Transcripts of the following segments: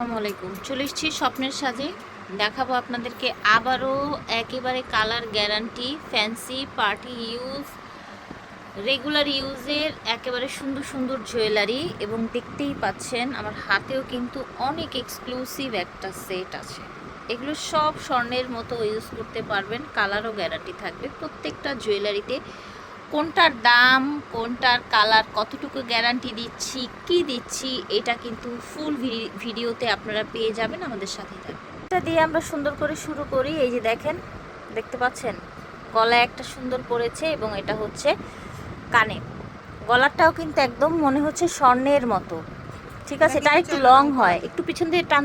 আসসালামু আলাইকুম। চলে এসেছি স্বপ্নের সাথে দেখাবো আপনাদেরকে আবারও একেবারে colour guarantee, fancy, party use, regular ইউজের একেবারে সুন্দর সুন্দর জুয়েলারি এবং দেখতেই পাচ্ছেন আমার হাতেও কিন্তু অনেক এক্সক্লুসিভ একটা সেট আছে। এগুলো সব স্বর্ণের মতো ইউজ করতে পারবেন, কালারও গ্যারান্টি থাকবে। প্রত্যেকটা জুয়েলারিতে কোনটার দাম কোনটার কালার কতটুকু গ্যারান্টি দিচ্ছি কি দিচ্ছি এটা কিন্তু ফুল ভিডিওতে আপনারা পেয়ে যাবেন আমাদের সাথে থাকবেন এটা দিয়ে আমরা সুন্দর করে শুরু করি এই যে দেখেন দেখতে পাচ্ছেন? গলায় একটা সুন্দর পড়েছে এবং এটা হচ্ছে কানে। গলাটাও কিন্তু একদম মনে হচ্ছে স্বর্ণের মতো। ঠিক আছে? এটা একটু লং হয়। একটু পিছন দিয়ে টান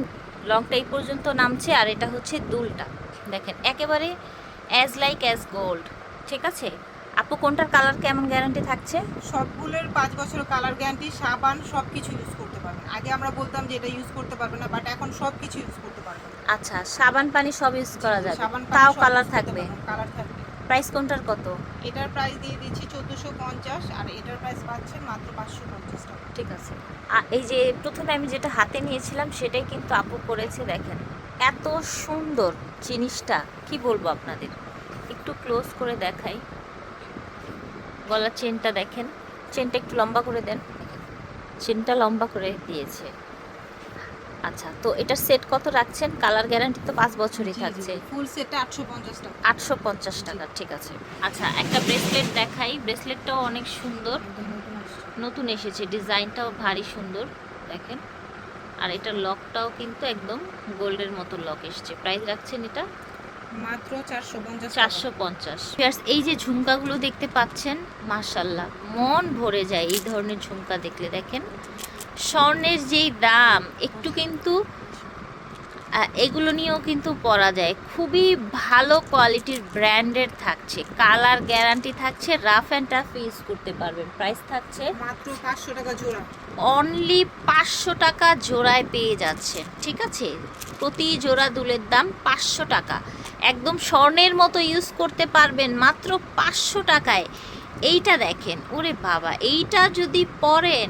লংটা এই পর্যন্ত নামছে আর এটা হচ্ছে দুলটা। দেখেন একেবারে অ্যাজ লাইক অ্যাজ গোল্ড ঠিক আছে? আপু কোনটার কালার কেমন গ্যারান্টি থাকছে? সবগুলোর পাঁচ বছর কালার গ্যারান্টি সাবান সব কিছু ইউজ করতে পারবেন আগে আমরা বলতাম যে এটা ইউজ করতে পারবেন না বাট এখন সব কিছু ইউজ করতে পারবেন আচ্ছা সাবান পানি সব ইউজ করা যাবে। সাবান তাও কালার থাকবে? কালার থাকবে। প্রাইস কোনটার কত? এটার প্রাইস দিয়ে দিচ্ছি চোদ্দোশো পঞ্চাশ আর এটার প্রাইস পাচ্ছেন মাত্র পাঁচশো পঞ্চাশ টাকা। ঠিক আছে। আর এই যে প্রথমে আমি যেটা হাতে নিয়েছিলাম সেটাই কিন্তু আপু করেছে দেখেন। এত সুন্দর জিনিসটা কি বলব আপনাদের? একটু ক্লোজ করে দেখাই। গলার চেনটা দেখেন। চেনটা একটু লম্বা করে দেন। চেনটা লম্বা করে দিয়েছে। আচ্ছা তো এটার সেট কত রাখছেন? কালার গ্যারান্টি তো পাঁচ বছরই থাকছে। ফুল সেটটা আটশো পঞ্চাশ টাকা। আটশো পঞ্চাশ টাকা ঠিক আছে। আচ্ছা একটা ব্রেসলেট দেখাই। ব্রেসলেটটাও অনেক সুন্দর। নতুন এসেছে ডিজাইনটাও ভারী সুন্দর দেখেন। আর এটার লকটাও কিন্তু একদম গোল্ডের মতো লক এসেছে। প্রাইস রাখছেন এটা? মাত্র চারশো পঞ্চাশ চারশো পঞ্চাশ। এই যে ঝুমকাগুলো দেখতে পাচ্ছেন মার্শাল্লাহ মন ভরে যায় এই ধরনের ঝুমকা দেখলে দেখেন। স্বর্ণের যেই দাম একটু কিন্তু এগুলো নিয়েও কিন্তু পরা যায়। খুবই ভালো কোয়ালিটির ব্র্যান্ডের থাকছে। কালার গ্যারান্টি থাকছে রাফ অ্যান্ড টাফ ইউজ করতে পারবেন। প্রাইস থাকছে মাত্র পাঁচশো টাকা জোড়া। অনলি পাঁচশো টাকা জোড়ায় পেয়ে যাচ্ছে ঠিক আছে? প্রতি জোড়া দুলের দাম পাঁচশো টাকা। একদম স্বর্ণের মতো ইউজ করতে পারবেন মাত্র পাঁচশো টাকায়। এইটা দেখেন ওরে বাবা এইটা যদি পরেন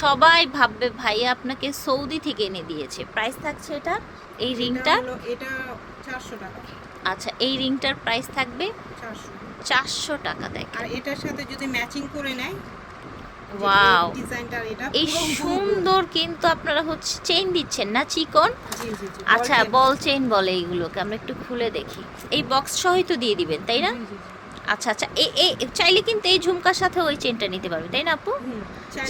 সবাই ভাববে ভাই আপনাকে সৌদি থেকে এনে দিয়েছে। প্রাইস থাকছে এটা এই রিংটা এটা চারশো টাকা। আচ্ছা এই রিংটার প্রাইস থাকবে চারশো। টাকা দেখেন। আর এটার সাথে যদি ম্যাচিং করে নেয় ওয়াও ডিজাইনটা এটা এই সুন্দর কিন্তু আপনারা হচ্ছে চেইন দিচ্ছেন না চিকন? আচ্ছা বল চেইন বলে এইগুলোকে আমরা একটু খুলে দেখি। এই বক্স সহই তো দিয়ে দিবেন তাই না। আচ্ছা আচ্ছা এই এই চাইলে কিন্তু এই ঝুমকার সাথে ওই চেনটা নিতে পারবে তাই না আপু?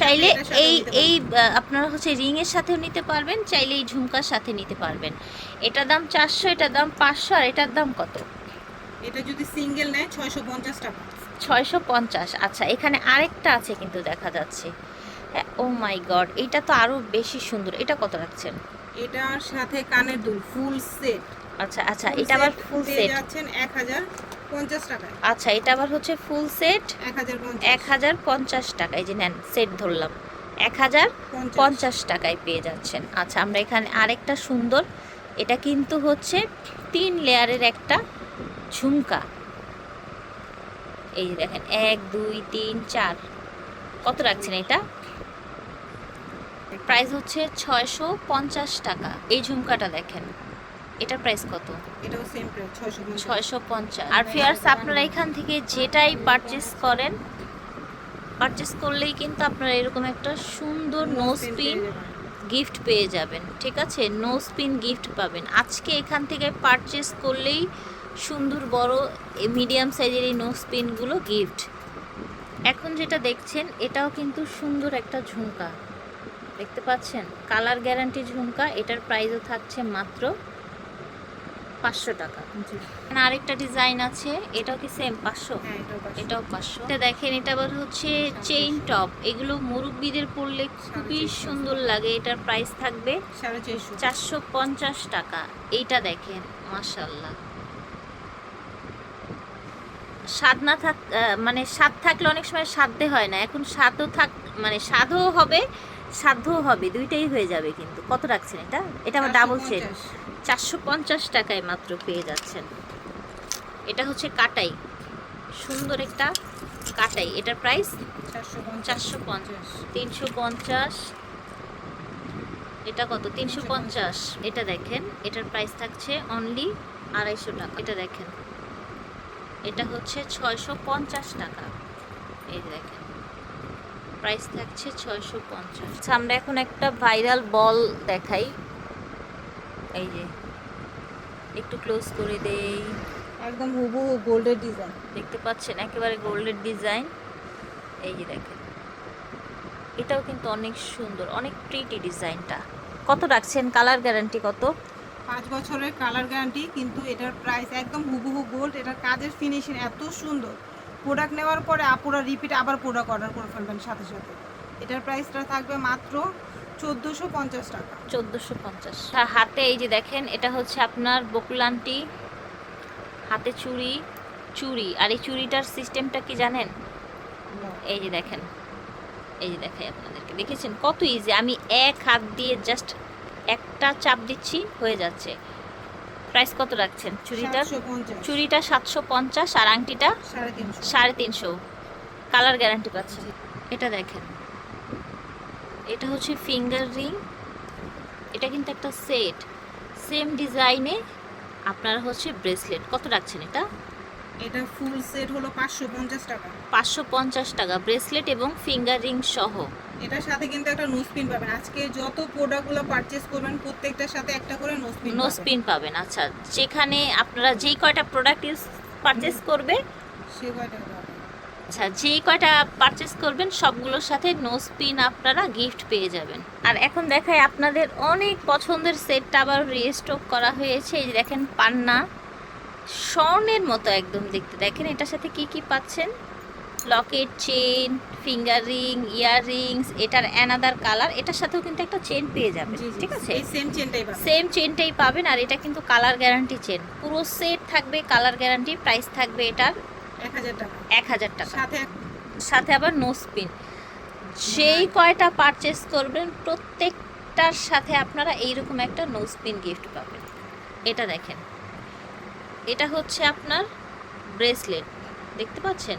চাইলে এই এই আপনারা হচ্ছে রিং এর সাথেও নিতে পারবেন চাইলে এই ঝুমকার সাথে নিতে পারবেন। এটার দাম চারশো এটার দাম পাঁচশো আর এটার দাম কত? এটা যদি সিঙ্গেল নেয় ছয়শো পঞ্চাশ টাকা। ছয়শো পঞ্চাশ। আচ্ছা এখানে আরেকটা আছে কিন্তু দেখা যাচ্ছে। ও মাই গড এটা তো আরও বেশি সুন্দর। এটা কত রাখছেন? এটার সাথে কানের দুল ফুল সেট। আচ্ছা আচ্ছা এটা আবার ফুল সেট। যাচ্ছেন এক হাজার পঞ্চাশ টাকায়। আচ্ছা এটা আবার হচ্ছে ফুল সেট? এক হাজার পঞ্চাশ। টাকায় যে নেন সেট ধরলাম। এক হাজার পঞ্চাশ টাকায় পেয়ে যাচ্ছেন। আচ্ছা আমরা এখানে আরেকটা সুন্দর। এটা কিন্তু হচ্ছে তিন লেয়ারের একটা ঝুমকা। এই যে দেখেন এক দুই তিন চার। কত রাখছেন এটা? প্রাইস হচ্ছে ছয়শো পঞ্চাশ টাকা। এই ঝুমকাটা দেখেন এটার প্রাইস কত? এটাও সেম প্রাইস ছয়শো পঞ্চাশ। ছয়শো পঞ্চাশ। আর ফিয়ার্স আপনারা এখান থেকে যেটাই পারচেস করেন পারচেস করলেই কিন্তু আপনারা এরকম একটা সুন্দর নো স্পিন গিফট পেয়ে যাবেন। ঠিক আছে? নো স্পিন গিফট পাবেন। আজকে এখান থেকে পারচেস করলেই সুন্দর বড় মিডিয়াম সাইজের এই নো স্পিনগুলো গিফট এখন যেটা দেখছেন এটাও কিন্তু সুন্দর একটা ঝুমকা। দেখতে পাচ্ছেন? কালার গ্যারান্টি ঝুমকা এটার প্রাইসও থাকছে মাত্র পাঁচশো টাকা। আরেকটা ডিজাইন আছে এটাও কি সেম পাঁচশো? হ্যাঁ এটাও পাঁচশো। এটা দেখেন এটা আবার হচ্ছে চেইন টপ এগুলো মুরব্বীদের পরলে খুবই সুন্দর লাগে এটার প্রাইস থাকবে চারশো। পঞ্চাশ টাকা। এইটা দেখেন মাশাল্লাহ স্বাদ না থাক মানে স্বাদ থাকলে অনেক সময় সাধ্যে হয় না। এখন স্বাদও থাক মানে স্বাদও হবে সাধ্যও হবে দুইটাই হয়ে যাবে কিন্তু। কত রাখছেন এটা? এটা আমার ডাবল সেট চারশো পঞ্চাশ। টাকায় মাত্র পেয়ে যাচ্ছেন। এটা হচ্ছে কাটাই। সুন্দর একটা কাটাই। এটার প্রাইস চারশো পঞ্চাশ। চারশো পঞ্চাশ তিনশো পঞ্চাশ। এটা কত? তিনশো পঞ্চাশ। এটা দেখেন এটার প্রাইস থাকছে অনলি আড়াইশো টাকা। এটা দেখেন। এটা হচ্ছে ছয়শো পঞ্চাশ টাকা। এই যে দেখেন প্রাইস থাকছে ছয়শো পঞ্চাশ। আচ্ছা আমরা এখন একটা ভাইরাল বল দেখাই। এই যে একটু ক্লোজ করে দেই। একদম হুবহু গোল্ডের ডিজাইন দেখতে পাচ্ছেন একেবারে গোল্ডের ডিজাইন এই যে দেখেন এটাও কিন্তু অনেক সুন্দর অনেক প্রিটি ডিজাইনটা কত রাখছেন? কালার গ্যারান্টি কত? পাঁচ বছরের কালার গ্যারান্টি কিন্তু এটার প্রাইস একদম হুবহু গোল্ড এটার কাজের ফিনিশিং এত সুন্দর। প্রোডাক্ট নেওয়ার পরে আপুরা রিপিট আবার প্রোডাক্ট অর্ডার করে ফেলবেন সাথে সাথে। এটার প্রাইসটা থাকবে মাত্র চোদ্দোশো পঞ্চাশ টাকা। চোদ্দোশো পঞ্চাশ। হাতে এই যে দেখেন এটা হচ্ছে আপনার বকুলানটি হাতে চুড়ি চুড়ি। আর এই চুড়িটার সিস্টেমটা কি জানেন? এই যে দেখেন এই যে দেখাই আপনাদেরকে। দেখেছেন? কত ইজি আমি এক হাত দিয়ে জাস্ট একটা চাপ দিচ্ছি হয়ে যাচ্ছে। প্রাইস কত রাখছেন? পঞ্চাশ। চুড়িটা সাতশো পঞ্চাশ আর আংটিটা সাড়ে তিনশো। সাড়ে তিনশো। কালার গ্যারান্টি পাচ্ছেন এটা দেখেন। এটা হচ্ছে ফিঙ্গার রিং এটা কিন্তু একটা সেট সেম ডিজাইনে আপনার হচ্ছে ব্রেসলেট কত রাখছেন এটা? এটা ফুল সেট হলো পাঁচশো পঞ্চাশ টাকা। পাঁচশো পঞ্চাশ টাকা ব্রেসলেট এবং ফিঙ্গার রিং সহ। এটার সাথে কিন্তু একটা নোজ পিন পাবেন। আজকে যত প্রোডাক্টগুলো পারচেস করবেন প্রত্যেকটার সাথে একটা করে নোজ পিন নোজ পিন পাবেন আচ্ছা। যেখানে আপনারা যেই কয়টা প্রোডাক্ট ইউজ পারচেস করবে সে কয়টা আচ্ছা যে কয়টা পারচেস করবেন সবগুলোর সাথে নোজ পিন আপনারা গিফট পেয়ে যাবেন। আর এখন দেখায় আপনাদের অনেক পছন্দের সেটটা আবার রিস্টক করা হয়েছে। এই দেখেন পান্না। স্বর্ণের মতো একদম দেখতে। দেখেন এটার সাথে কি কি পাচ্ছেন? Locket chain finger ring earrings এটার অ্যানাদার কালার এটার সাথেও কিন্তু একটা চেন পেয়ে যাবেন জি ঠিক আছে? সেম চেনটাই পাবেন। সেম চেনটাই পাবেন আর এটা কিন্তু কালার গ্যারান্টি চেন পুরো সেট থাকবে কালার গ্যারান্টি প্রাইস থাকবে এটার এক হাজার টাকা। এক হাজার টাকা। সাথে সাথে আবার নো স্পিন যেই কয়টা পারচেস করবেন প্রত্যেকটার সাথে আপনারা এইরকম একটা নো স্পিন গিফট পাবেন। এটা দেখেন। এটা হচ্ছে আপনার ব্রেসলেট দেখতে পাচ্ছেন?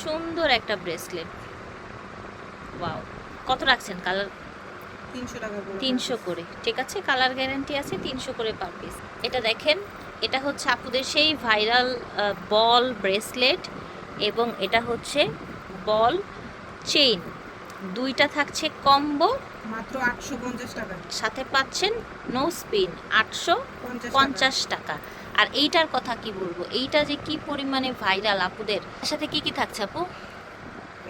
সুন্দর একটা ব্রেসলেট। ওয়াও কত রাখছেন কালার? তিনশো টাকা তিনশো করে ঠিক আছে? কালার গ্যারান্টি আছে তিনশো করে পার পিস। এটা দেখেন এটা হচ্ছে আপুদের সেই ভাইরাল বল ব্রেসলেট এবং এটা হচ্ছে বল চেইন। দুইটা থাকছে কম্বো। মাত্র আটশো পঞ্চাশ টাকা। সাথে পাচ্ছেন নো স্পিন আটশো পঞ্চাশ পঞ্চাশ টাকা। আর এইটার কথা কি বলব? এইটা যে কি পরিমাণে ভাইরাল আপুদের? এর সাথে কি কি থাকছে আপু?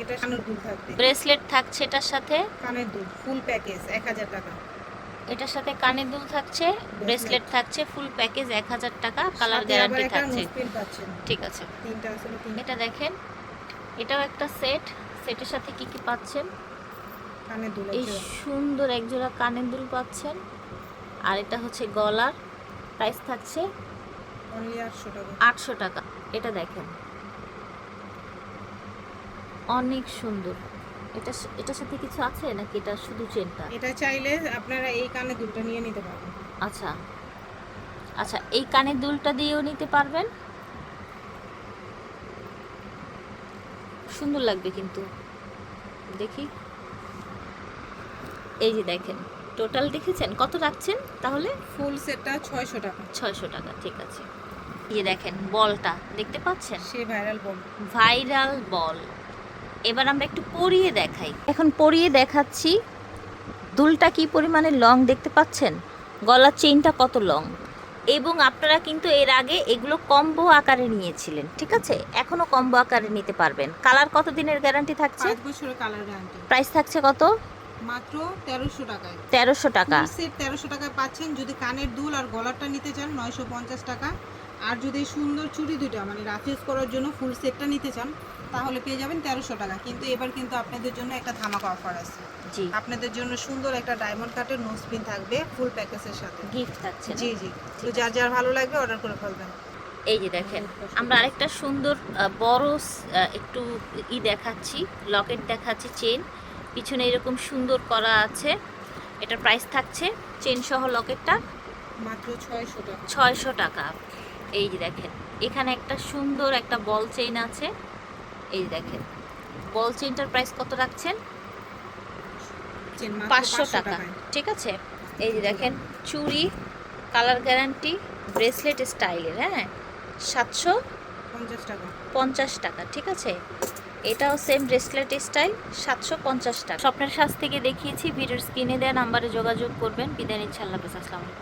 এটা কানের দুল থাকবে। ব্রেসলেট থাকছে এটার সাথে? কানের দুল ফুল প্যাকেজ এক হাজার টাকা। এটার সাথে কানের দুল থাকছে ব্রেসলেট থাকছে ফুল প্যাকেজ এক হাজার টাকা কালার গ্যারান্টি থাকছে। ঠিক আছে। তিনটা আসলে তিন এটা দেখেন এটাও একটা সেট সেটের সাথে কি কি পাচ্ছেন? এই সুন্দর একজোড়া কানের দুল পাচ্ছেন। আর এটা হচ্ছে গলার প্রাইস থাকছে আটশো টাকা। এটা দেখেন। অনেক সুন্দর। এটা এটার সাথে কিছু আছে নাকি এটা শুধু চেনটা? এটা চাইলে আপনারা এই কানের দুলটা নিয়ে নিতে পারবেন। আচ্ছা। আচ্ছা এই কানের দুলটা দিয়েও নিতে পারবেন। সুন্দর লাগবে কিন্তু। দেখি। এই যে দেখেন। টোটাল দেখেছেন? কত রাখছেন তাহলে? ফুল সেটটা ছয়শো টাকা। ছয়শো টাকা ঠিক আছে। এই দেখেন বলটা দেখতে পাচ্ছেন? সে ভাইরাল বল। Viral ball. এবার আমরা একটু পরিয়ে দেখাই। এখন পরিয়ে দেখাচ্ছি দুলটা কি পরিমাণে লং দেখতে পাচ্ছেন? গলার চেইনটা কত লং? এবং আপনারা কিন্তু এর আগে এগুলো কম্বো আকারে নিয়েছিলেন ঠিক আছে? এখনও কম্বো আকারে নিতে পারবেন। কালার কত দিনের গ্যারান্টি থাকছে? পাঁচ বছরের কালার গ্যারান্টি। প্রাইস থাকছে কত? মাত্র তেরোশো টাকায়। তেরোশো টাকা। ফুল সেট তেরোশো টাকায় পাচ্ছেন যদি কানের দুল আর গলারটা নিতে চান নয়শো পঞ্চাশ টাকা। আর যদি সুন্দর চুড়ি দুইটা মানে রাফিউজ করার জন্য ফুল সেটটা নিতে চান তাহলে পেয়ে যাবেন তেরোশো টাকা। কিন্তু এবার কিন্তু আপনাদের জন্য একটা ধামাকা অফার আছে। জি। আপনাদের জন্য সুন্দর একটা ডায়মন্ড কাটের নোজ পিন থাকবে ফুল প্যাকেজের সাথে। গিফট থাকছে জি জি। তো যার যার ভালো লাগবে অর্ডার করে ফেলবেন। এই যে দেখেন আমরা আরেকটা সুন্দর বড় একটু ই দেখাচ্ছি লকেট দেখাচ্ছি চেন পিছনে এরকম সুন্দর করা আছে। এটার প্রাইস থাকছে চেন সহ লকেটটা মাত্র ছয়শো টাকা। ছয়শো টাকা। এই যে দেখেন এখানে একটা সুন্দর একটা বল চেইন আছে। এই দেখেন বল চেইনটার প্রাইস কত রাখছেন? পাঁচশো টাকা। ঠিক আছে? এই যে দেখেন চুড়ি কালার গ্যারান্টি ব্রেসলেট স্টাইলের হ্যাঁ? সাতশো পঞ্চাশ টাকা। পঞ্চাশ টাকা ঠিক আছে? এটাও সেম ব্রেসলেট স্টাইল সাতশো পঞ্চাশ টাকা। স্বপ্নের সাজ থেকে দেখিয়েছি, ভিডিওর স্ক্রিনে দেওয়া নাম্বারে যোগাযোগ করবেন। বিদায় হাফেজ, আসসালামু